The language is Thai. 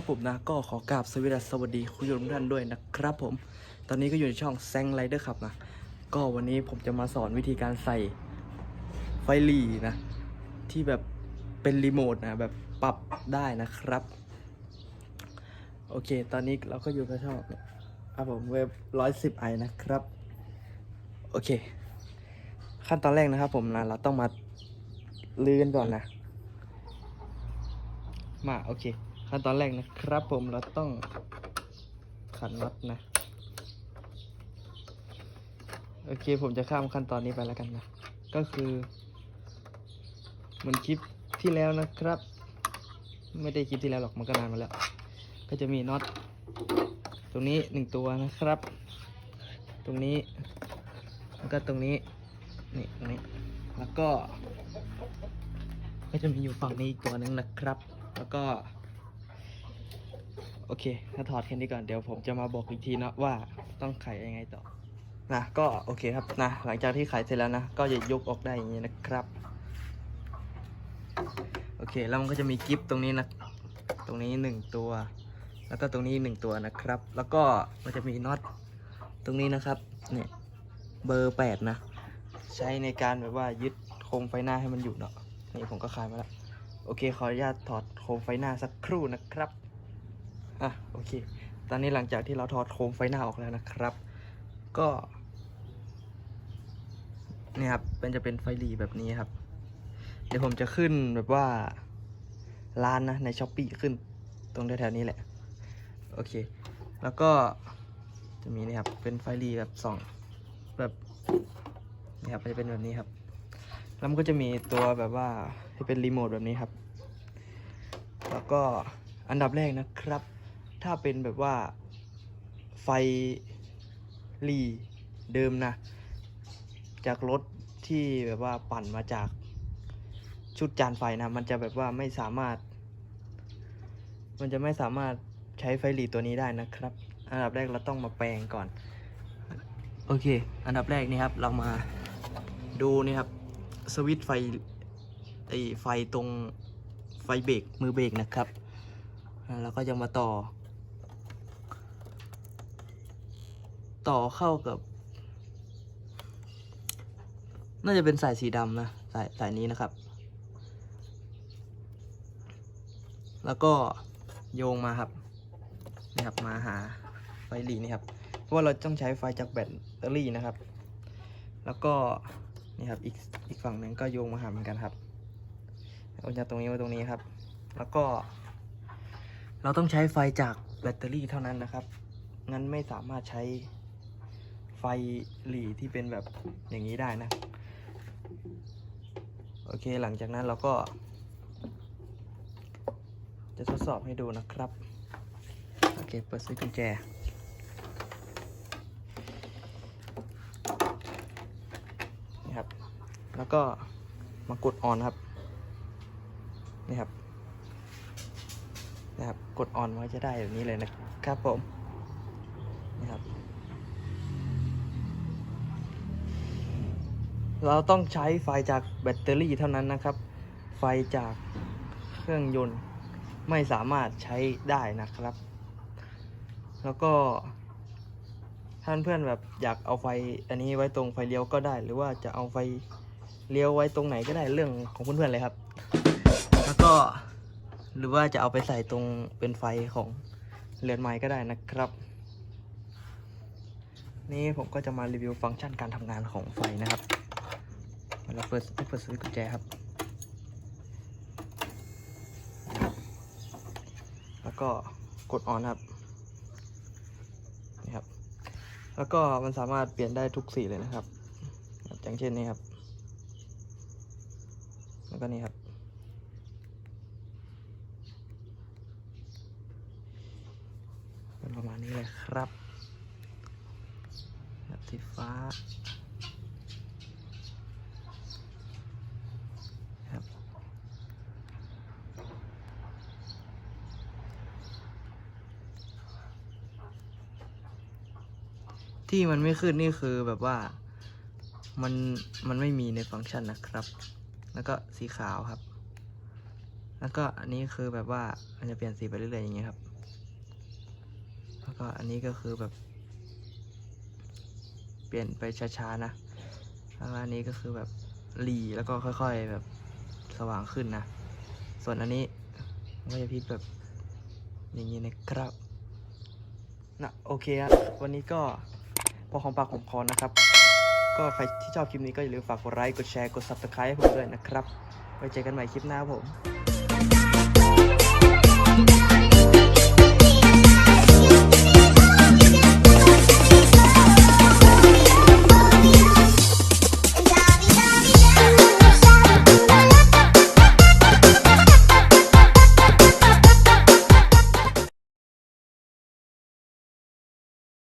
ครับผมนะก็ขอกราบสวัสดีสวัสดีคุณผู้ชมทุกท่านด้วยนะครับผม ตอนนี้ก็อยู่ในช่องแซงไรเดอร์ครับนะ ก็วันนี้ผมจะมาสอนวิธีการใส่ไฟหลีนะ ที่แบบเป็นรีโมทนะแบบปรับได้นะครับ โอเค ตอนนี้เราก็อยู่กับช่องครับผมเว็บร้อยสิบไอนะครับ โอเค ขั้นตอนแรกนะครับผมนะเราต้องมาลื้อกันก่อนนะ มาโอเค ขั้นตอนแรกนะครับผมเราต้องขันน็อตนะ โอเคผมจะข้ามขั้นตอนนี้ไปแล้วกันนะ ก็คือเหมือนคลิปที่แล้วนะครับ ไม่ได้คลิปที่แล้วหรอกมันก็นานมาแล้ว ก็จะมีน็อตตรงนี้หนึ่งตัวนะครับ ตรงนี้แล้วก็ตรงนี้นี่ตรงนี้แล้วก็ ก็จะมีอยู่ฝั่งนี้อีกตัวหนึงนะครับ แล้วก็ โอเคถ้าถอดแค่นี้ก่อน เดี๋ยวผมจะมาบอกอีกทีนะว่าต้องไขยังไงต่อ นะ ก็โอเคครับ นะ หลังจากที่ไขเสร็จแล้วนะ ก็จะยกออกได้อย่างนี้นะครับ โอเค แล้วมันก็จะมีกิฟตรงนี้นะ ตรงนี้หนึ่งตัว แล้วก็ตรงนี้หนึ่งตัวนะครับ แล้วก็มันจะมีน็อตตรงนี้นะครับ เนี่ย เบอร์แปดนะ ใช้ในการแบบว่ายึดโคมไฟหน้าให้มันอยู่เนาะ นี่ผมก็คลายมาแล้ว โอเค ขออนุญาตถอดโคมไฟหน้าสักครู่นะครับ อะโอเค ตอนนี้หลังจากที่เราถอดโคมไฟหน้าออกแล้วนะครับ ก็นี่ครับเป็นจะเป็นไฟหลีแบบนี้ครับ เดี๋ยวผมจะขึ้นแบบว่าร้านนะในช้อปปีขึ้นตรงแถวๆนี้แหละ โอเค แล้วก็จะมีนี่ครับ เป็นไฟหลีแบบสองแบบนี่ครับมันจะเป็นแบบนี้ครับ แล้วมันก็จะมีตัวแบบว่าที่เป็นรีโมทแบบนี้ครับ แล้วก็อันดับแรกนะครับ ถ้าเป็นแบบว่าไฟหลีเดิมนะ จากรถที่แบบว่าปั่นมาจากชุดจานไฟนะ มันจะแบบว่าไม่สามารถ มันจะไม่สามารถใช้ไฟหลีตัวนี้ได้นะครับ อันดับแรกเราต้องมาแปลงก่อน โอเค อันดับแรกนี่ครับ เรามาดูนี่ครับ สวิตช์ไฟไอไฟตรงไฟเบรกมือเบรกนะครับอ่าแล้วก็จะมาต่อ ต่อเข้ากับ น่าจะเป็นสายสีดำนะ สายสายนี้นะครับ แล้วก็โยงมาครับนี่ครับมาหาไฟหลีนี่ครับ เพราะว่าเราต้องใช้ไฟจากแบตเตอรี่นะครับ แล้วก็นี่ครับอีกอีกฝั่งหนึ่งก็โยงมาหาเหมือนกันครับเอาจากตรงนี้มาตรงนี้ครับ แล้วก็ เราต้องใช้ไฟจากแบตเตอรี่เท่านั้นนะครับ งั้นไม่สามารถใช้ ไฟหลีที่เป็นแบบอย่างนี้ได้นะ โอเคหลังจากนั้นเราก็ จะทดสอบให้ดูนะครับ โอเค เปิดซื้อกุญแจนี่ครับ แล้วก็มากดออนครับ นี่ครับนะครับ กดออนไว้จะได้แบบนี้เลยนะครับผมนี่ครับ เราต้องใช้ไฟจากแบตเตอรี่เท่านั้นนะครับ ไฟจากเครื่องยนต์ไม่สามารถใช้ได้นะครับ แล้วก็ท่านเพื่อนแบบอยากเอาไฟอันนี้ไว้ตรงไฟเลี้ยวก็ได้ หรือว่าจะเอาไฟเลี้ยวไว้ตรงไหนก็ได้เรื่องของเพื่อนๆเลยครับ แล้วก็หรือว่าจะเอาไปใส่ตรงเป็นไฟของเรือนไม้ก็ได้นะครับ นี่ผมก็จะมารีวิวฟังก์ชันการทำงานของไฟนะครับ เราเปิดเปิดสวิตช์กุญแจครับ แล้วก็กดออนครับนี่ครับ แล้วก็มันสามารถเปลี่ยนได้ทุกสีเลยนะครับ อย่างเช่นนี้ครับ แล้วก็นี่ครับเป็นประมาณนี้เลยครับแบบสีฟ้า ที่มันไม่ขึ้นนี่คือแบบว่ามันมันไม่มีในฟังก์ชันนะครับ แล้วก็สีขาวครับ แล้วก็อันนี้คือแบบว่ามันจะเปลี่ยนสีไปเรื่อยๆอย่างเงี้ยครับ แล้วก็อันนี้ก็คือแบบ เปลี่ยนไปช้าๆนะแล้วก็อันนี้ก็คือแบบหลีแล้วก็ค่อย ๆแบบสว่างขึ้นนะ ส่วนอันนี้ก็จะพิแบบอย่างนี้นะครับนะโอเคครับวันนี้ก็ พอของปากของคอนะครับ ก็ใครที่ชอบคลิปนี้ก็อย่าลืมฝากกดไลค์ กดแชร์ กด subscribe ให้ผมด้วยนะครับ ไว้เจอกันใหม่คลิปหน้าผม